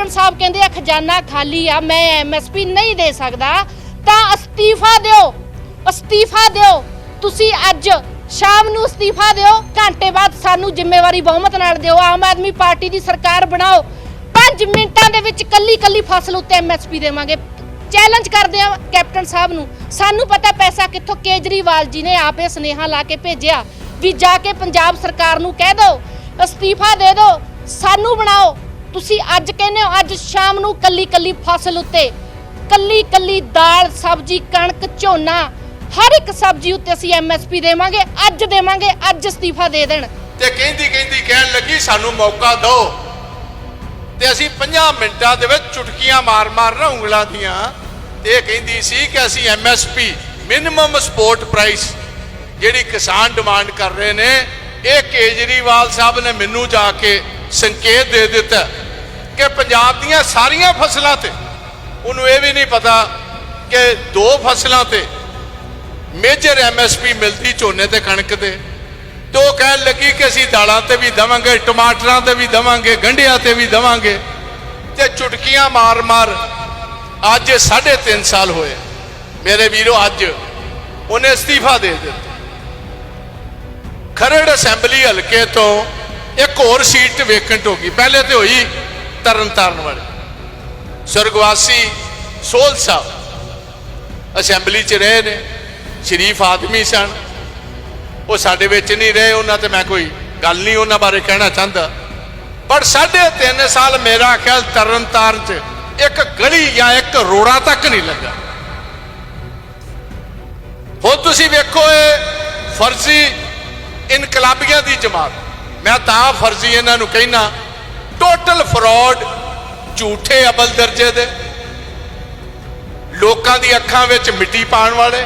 Captain ਸਾਹਿਬ ਕਹਿੰਦੇ ਆ, ਖਜ਼ਾਨਾ ਖਾਲੀ ਆ, ਮੈਂ ਐਮਐਸਪੀ ਨਹੀਂ ਦੇ ਸਕਦਾ। ਤਾਂ ਅਸਤੀਫਾ ਦਿਓ ਅਸਤੀਫਾ ਦਿਓ। ਤੁਸੀਂ ਅੱਜ ਸ਼ਾਮ ਨੂੰ ਅਸਤੀਫਾ ਦਿਓ, ਘੰਟੇ ਬਾਅਦ ਸਾਨੂੰ ਜ਼ਿੰਮੇਵਾਰੀ ਬਹੁਮਤ ਨਾਲ ਦਿਓ। ਆਮ ਆਦਮੀ ਪਾਰਟੀ ਦੀ ਸਰਕਾਰ ਬਣਾਓ। 5 ਮਿੰਟਾਂ ਦੇ ਵਿੱਚ ਕੱਲੀ ਕੱਲੀ ਫਸਲ ਉੱਤੇ ਐਮਐਸਪੀ ਦੇਵਾਂਗੇ। ਚੈਲੰਜ ਕਰਦੇ ਆ ਕੈਪਟਨ ਸਾਹਿਬ ਨੂੰ। ਸਾਨੂੰ ਪਤਾ ਪੈਸਾ ਕਿੱਥੋਂ ਕੇਜਰੀਵਾਲ ਜੀ ਨੇ ਆਪੇ ਸੁਨੇਹਾ ਲਾ ਕੇ ਭੇਜਿਆ ਵੀ ਜਾ ਕੇ ਪੰਜਾਬ ਸਰਕਾਰ ਨੂੰ ਕਹਿ ਦਿਓ, ਅਸਤੀਫਾ ਦੇ ਦਿਓ, ਸਾਨੂੰ ਬਣਾਓ। ਤੁਸੀਂ ਅੱਜ ਕਹਿੰਦੇ ਹੋ, ਅੱਜ ਸ਼ਾਮ ਨੂੰ ਕੱਲੀ ਕੱਲੀ ਫਸਲ ਉੱਤੇ, ਕੱਲੀ ਕੱਲੀ ਦਾਲ, ਸਬਜ਼ੀ, ਕਣਕ, ਝੋਨਾ, ਹਰ ਇੱਕ ਸਬਜ਼ੀ ਉੱਤੇ ਅਸੀਂ ਐਮਐਸਪੀ ਦੇਵਾਂਗੇ, ਅੱਜ ਦੇਵਾਂਗੇ, ਅੱਜ ਅਸਤੀਫਾ ਦੇ ਦੇਣ। ਤੇ ਕਹਿੰਦੀ ਕਹਿੰਦੀ ਕਹਿਣ ਲੱਗੀ, ਸਾਨੂੰ ਮੌਕਾ ਦਿਓ। ਤੇ ਅਸੀਂ 50 ਮਿੰਟਾਂ ਦੇ ਵਿੱਚ ਚੁਟਕੀਆਂ ਮਾਰ-ਮਾਰ ਨਾ ਉਂਗਲਾਂ ਦੀਆਂ ਇਹ ਕਹਿੰਦੀ ਸੀ ਕਿ ਅਸੀਂ ਐਮਐਸਪੀ ਮਿਨੀਮਮ ਸਪੋਰਟ ਪ੍ਰਾਈਸ ਜਿਹੜੀ ਕਿਸਾਨ ਡਿਮਾਂਡ ਕਰ ਰਹੇ ਨੇ, ਇਹ ਕੇਜਰੀਵਾਲ ਸਾਹਿਬ ਨੇ ਮੈਨੂੰ ਜਾ ਕੇ ਸੰਕੇਤ ਦੇ ਦਿੱਤਾ। ਕਿ ਪੰਜਾਬ ਦੀਆਂ ਸਾਰੀਆਂ ਫਸਲਾਂ ਤੇ ਉਹਨੂੰ ਇਹ ਵੀ ਨਹੀਂ ਪਤਾ ਕਿ ਦੋ ਫਸਲਾਂ ਤੇ ਮੇਜਰ ਐਮਐਸਪੀ ਮਿਲਦੀ ਝੋਨੇ ਤੇ ਕਣਕ ਤੇ ਤੇ ਉਹ ਕਹਿਣ ਲੱਗੀ ਕਿ ਅਸੀਂ ਦਾਲਾਂ ਤੇ ਵੀ ਦਵਾਂਗੇ, ਟਮਾਟਰਾਂ ਤੇ ਵੀ ਦਵਾਂਗੇ, ਗੰਢਿਆਂ ਤੇ ਵੀ ਦਵਾਂਗੇ ਤੇ ਚੁਟਕੀਆਂ ਮਾਰ-ਮਾਰ ਅੱਜ 3.5 ਸਾਲ ਹੋਏ। ਮੇਰੇ ਵੀਰੋ, ਅੱਜ ਉਹਨੇ ਅਸਤੀਫਾ ਦੇ ਦਿੱਤਾ। ਖਰੜ ਅਸੈਂਬਲੀ ਹਲਕੇ ਤੋਂ ਇੱਕ ਹੋਰ ਸੀਟ ਵੇਕੈਂਟ ਹੋ ਗਈ। ਪਹਿਲੇ ਤੇ ਹੋਈ ਤਰਨਤਾਰਨ ਵਾਲੇ। ਸਰਗਵਾਸੀ ਸੋਲ ਸਾਹਿਬ ਅਸੈਂਬਲੀ 'ਚ ਰਹੇ ਨੇ, ਸ਼ਰੀਫ ਆਦਮੀ ਸਨ। ਉਹ ਸਾਡੇ ਵਿੱਚ ਨਹੀਂ ਰਹੇ, ਉਹਨਾਂ ਤੇ ਮੈਂ ਕੋਈ ਗੱਲ ਨਹੀਂ ਉਹਨਾਂ ਬਾਰੇ ਕਹਿਣਾ ਚਾਹੁੰਦਾ। ਪਰ ਸਾਢੇ ਤਿੰਨ ਸਾਲ ਮੇਰਾ ਖਿਆਲ ਤਰਨਤਾਰਨ 'ਚ ਇੱਕ ਗਲੀ ਜਾਂ ਇੱਕ ਰੋੜਾ ਤੱਕ ਨਹੀਂ ਲੱਗਾ। ਹੁਣ ਤੁਸੀਂ ਵੇਖੋ ਇਹ ਫਰਜ਼ੀ ਇਨਕਲਾਬੀਆਂ ਦੀ ਜਮਾਤ। ਮੈਂ ਤਾਂ ਫਰਜ਼ੀ ਇਹਨਾਂ ਨੂੰ ਕਹਿਣਾ ਟੋਟਲ ਫਰਾਡ ਝੂਠੇ ਅਬਲ ਦਰਜੇ ਦੇ। ਲੋਕਾਂ ਦੀ ਅੱਖਾਂ ਵਿੱਚ ਮਿੱਟੀ ਪਾਉਣ ਵਾਲੇ।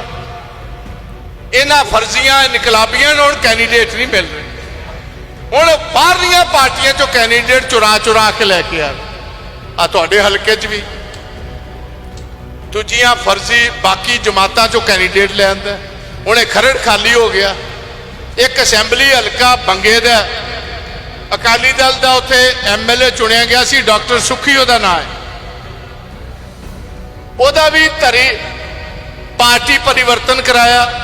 ਇਹਨਾਂ ਫਰਜ਼ੀਆਂ ਇਨਕਲਾਬੀਆਂ ਨੂੰ ਹੁਣ ਕੈਂਡੀਡੇਟ ਨਹੀਂ ਮਿਲ ਰਹੇ। ਹੁਣ ਬਾਹਰਲੀਆਂ ਪਾਰਟੀਆਂ ਚੋਂ ਕੈਂਡੀਡੇਟ ਚੁਰਾ ਚੁਰਾ ਕੇ ਲੈ ਕੇ ਆ ਆ ਤੁਹਾਡੇ ਹਲਕੇ 'ਚ ਵੀ। ਦੂਜੀਆਂ ਫਰਜ਼ੀ ਬਾਕੀ ਜਮਾਤਾਂ ਚੋਂ ਕੈਂਡੀਡੇਟ ਲੈ ਆਂਦਾ ਹੁਣ ਇਹ ਖਰੜ ਖਾਲੀ ਹੋ ਗਿਆ। ਇੱਕ ਅਸੈਂਬਲੀ ਹਲਕਾ ਬੰਗੇ ਦਾ ਅਕਾਲੀ ਦਲ ਦਾ ਉੱਥੇ ਐਮਐਲਏ ਚੁਣਿਆ ਗਿਆ ਸੀ, ਡਾਕਟਰ ਸੁਖੀ ਉਹਦਾ ਨਾਮ ਹੈ। ਉਹਦਾ ਵੀ ਧਰੀ ਪਾਰਟੀ ਪਰਿਵਰਤਨ ਕਰਾਇਆ।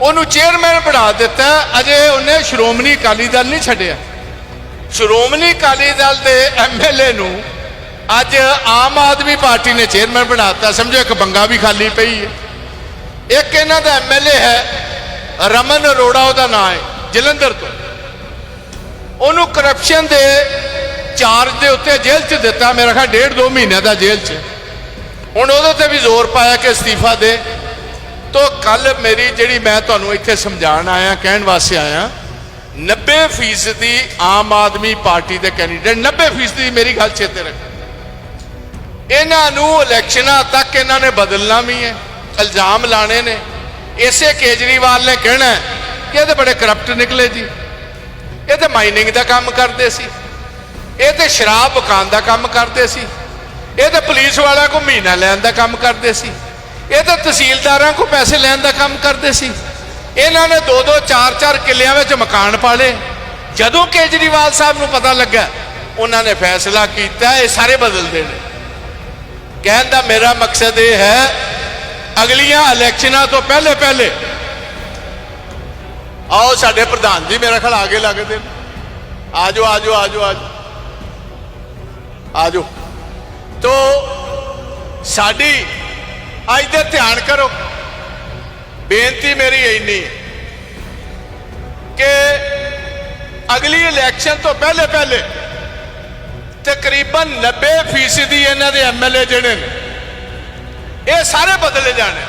ਉਹਨੂੰ ਚੇਅਰਮੈਨ ਬਣਾ ਦਿੱਤਾ। ਅਜੇ ਉਹਨੇ ਸ਼੍ਰੋਮਣੀ ਅਕਾਲੀ ਦਲ ਨਹੀਂ ਛੱਡਿਆ। ਸ਼੍ਰੋਮਣੀ ਅਕਾਲੀ ਦਲ ਦੇ ਐਮਐਲਏ ਨੂੰ ਅੱਜ ਆਮ ਆਦਮੀ ਪਾਰਟੀ ਨੇ ਚੇਅਰਮੈਨ ਬਣਾਤਾ ਸਮਝੋ, ਇੱਕ ਬੰਗਾ ਵੀ ਖਾਲੀ ਪਈ ਹੈ। ਇੱਕ ਇਹਨਾਂ ਦਾ ਐਮਐਲਏ ਹੈ, ਰਮਨ ਅਰੋੜਾ ਉਹਦਾ ਨਾਮ ਹੈ, ਜਲੰਧਰ ਤੋਂ। ਉਹਨੂੰ ਕਰਪਸ਼ਨ ਦੇ ਚਾਰਜ ਦੇ ਉੱਤੇ ਜੇਲ੍ਹ 'ਚ ਦਿੱਤਾ। ਮੇਰਾ ਖਿਆਲ ਡੇਢ ਦੋ ਮਹੀਨਿਆਂ ਦਾ ਜੇਲ੍ਹ 'ਚ। ਹੁਣ ਉਹਦੇ ਤੇ ਵੀ ਜ਼ੋਰ ਪਾਇਆ ਕਿ ਅਸਤੀਫਾ ਦੇ। ਤੋ ਕੱਲ ਮੇਰੀ ਜਿਹੜੀ ਮੈਂ ਤੁਹਾਨੂੰ ਇੱਥੇ ਸਮਝਾਉਣ ਆਇਆ, ਕਹਿਣ ਵਾਸਤੇ ਆਇਆ 90% ਦੀ ਆਮ ਆਦਮੀ ਪਾਰਟੀ ਦੇ ਕੈਂਡੀਡੇਟ 90% ਦੀ ਮੇਰੀ ਗੱਲ ਚੇਤੇ ਰੱਖੋ। ਇਹਨਾਂ ਨੂੰ ਇਲੈਕਸ਼ਨਾਂ ਤੱਕ ਇਹਨਾਂ ਨੇ ਬਦਲਣਾ ਵੀ ਹੈ, ਇਲਜ਼ਾਮ ਲਾਣੇ ਨੇ। ਇਸੇ ਕੇਜਰੀਵਾਲ ਨੇ ਕਹਿਣਾ ਕਿ ਇਹਦੇ ਬੜੇ ਕਰਪਟ ਨਿਕਲੇ ਜੀ। ਇਹ ਤੇ ਮਾਈਨਿੰਗ ਦਾ ਕੰਮ ਕਰਦੇ ਸੀ। ਇਹ ਤੇ ਸ਼ਰਾਬ ਵਿਕਾਉਣ ਦਾ ਕੰਮ ਕਰਦੇ ਸੀ। ਇਹ ਤੇ ਪੁਲਿਸ ਵਾਲਿਆਂ ਕੋ ਮਹੀਨਾ ਲੈਣ ਦਾ ਕੰਮ ਕਰਦੇ ਸੀ। ਇਹ ਤਾਂ ਤਹਿਸੀਲਦਾਰਾਂ ਕੋ ਪੈਸੇ ਲੈਣ ਦਾ ਕੰਮ ਕਰਦੇ ਸੀ। ਇਹਨਾਂ ਨੇ ਦੋ ਦੋ, ਚਾਰ ਚਾਰ ਕਿੱਲਿਆਂ ਵਿੱਚ ਮਕਾਨ ਪਾਲੇ। ਜਦੋਂ ਕੇਜਰੀਵਾਲ ਸਾਹਿਬ ਨੂੰ ਪਤਾ ਲੱਗਾ, ਉਹਨਾਂ ਨੇ ਫੈਸਲਾ ਕੀਤਾ, ਇਹ ਸਾਰੇ ਬਦਲਦੇ ਨੇ। ਕਹਿਣ ਦਾ ਮੇਰਾ ਮਕਸਦ ਇਹ ਹੈ, ਅਗਲੀਆਂ ਇਲੈਕਸ਼ਨਾਂ ਤੋਂ ਪਹਿਲੇ ਪਹਿਲੇ ਆਓ ਸਾਡੇ ਪ੍ਰਧਾਨ ਜੀ, ਮੇਰਾ ਖਿਆਲ ਆਗੇ ਲੱਗਦੇ ਨੇ ਆਜੋ ਆਜੋ ਆਜੋ ਆਜੋ। ਆਜੋ। ਤੋ ਸਾਡੀ ਅੱਜ ਦੇ ਧਿਆਨ ਕਰੋ। ਬੇਨਤੀ ਮੇਰੀ ਇੰਨੀ ਹੈ ਕਿ ਅਗਲੀ ਇਲੈਕਸ਼ਨ ਤੋਂ ਪਹਿਲੇ ਪਹਿਲੇ ਤਕਰੀਬਨ 90% ਇਹਨਾਂ ਦੇ ਐਮਐਲਏ ਜਿਹੜੇ ਨੇ, ਇਹ ਸਾਰੇ ਬਦਲੇ ਜਾਣੇ।